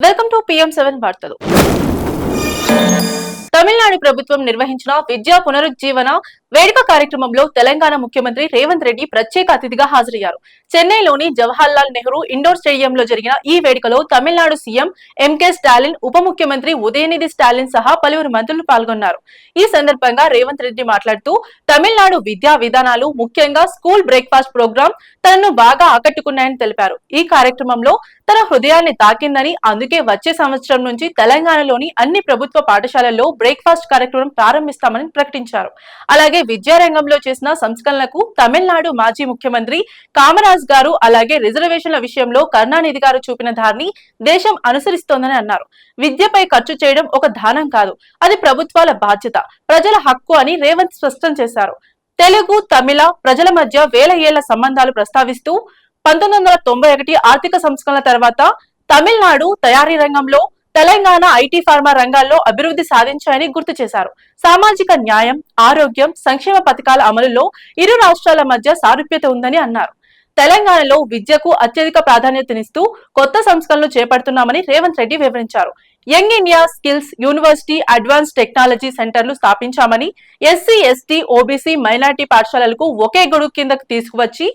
Welcome to PM seven వార్తలు. తమిళనాడు ప్రభుత్వం నిర్వహించిన విద్యా పునరుజ్జీవన వేడుక కార్యక్రమంలో తెలంగాణ ముఖ్యమంత్రి రేవంత్ రెడ్డి ప్రత్యేక అతిథిగా హాజరయ్యారు. చెన్నైలోని జవహర్లాల్ నెహ్రూ ఇండోర్ స్టేడియంలో జరిగిన ఈ వేడుకలో తమిళనాడు సీఎం ఎంకే స్టాలిన్ ఉప ముఖ్యమంత్రి ఉదయనిధి స్టాలిన్ సహా పలువురు మంత్రులు పాల్గొన్నారు. ఈ సందర్భంగా రేవంత్ రెడ్డి మాట్లాడుతూ తమిళనాడు విద్యా విధానాలు ముఖ్యంగా స్కూల్ బ్రేక్ఫాస్ట్ ప్రోగ్రాం తనను బాగా ఆకట్టుకున్నాయని తెలిపారు. ఈ కార్యక్రమంలో తన హృదయాన్ని తాకిందని అందుకే వచ్చే సంవత్సరం నుంచి తెలంగాణలోని అన్ని ప్రభుత్వ పాఠశాలల్లో బ్రేక్ఫాస్ట్ కార్యక్రమం ప్రారంభిస్తామని ప్రకటించారు. అలాగే విద్యారంగంలో చేసిన సంస్కరణలకు తమిళనాడు మాజీ ముఖ్యమంత్రి కామరాజ్ గారు అలాగే రిజర్వేషన్ల విషయంలో కరుణానిధి గారు చూపిన దారిని దేశం అనుసరిస్తోందని అన్నారు. విద్యపై ఖర్చు చేయడం ఒక దానం కాదు అది ప్రభుత్వాల బాధ్యత ప్రజల హక్కు అని రేవంత్ స్పష్టం చేశారు. తెలుగు తమిళ ప్రజల మధ్య వేల ఏళ్ళ సంబంధాలు ప్రస్తావిస్తూ పంతొమ్మిది వందల తొంభై ఒకటి ఆర్థిక సంస్కరణల తర్వాత తమిళనాడు తయారీ రంగంలో తెలంగాణ ఐటీ ఫార్మా రంగాల్లో అభివృద్ధి సాధించాయని గుర్తు చేశారు. సామాజిక న్యాయం ఆరోగ్యం సంక్షేమ పథకాల అమలులో ఇరు రాష్ట్రాల మధ్య సారూప్యత ఉందని అన్నారు. తెలంగాణలో విద్యకు అత్యధిక ప్రాధాన్యతనిస్తూ కొత్త సంస్కరణలు చేపడుతున్నామని రేవంత్ రెడ్డి వివరించారు. Young India skills university advance technology సెంటర్లు స్థాపించామని ఎస్సీ ఎస్టీ ఓబీసీ మైనార్టీ పాఠశాలలకు ఒకే గొడుగు కిందకు తీసుకువచ్చి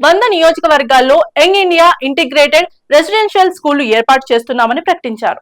వంద నియోజకవర్గాల్లో యంగ్ ఇండియా ఇంటిగ్రేటెడ్ రెసిడెన్షియల్ స్కూళ్ళు ఏర్పాటు చేస్తున్నామని ప్రకటించారు.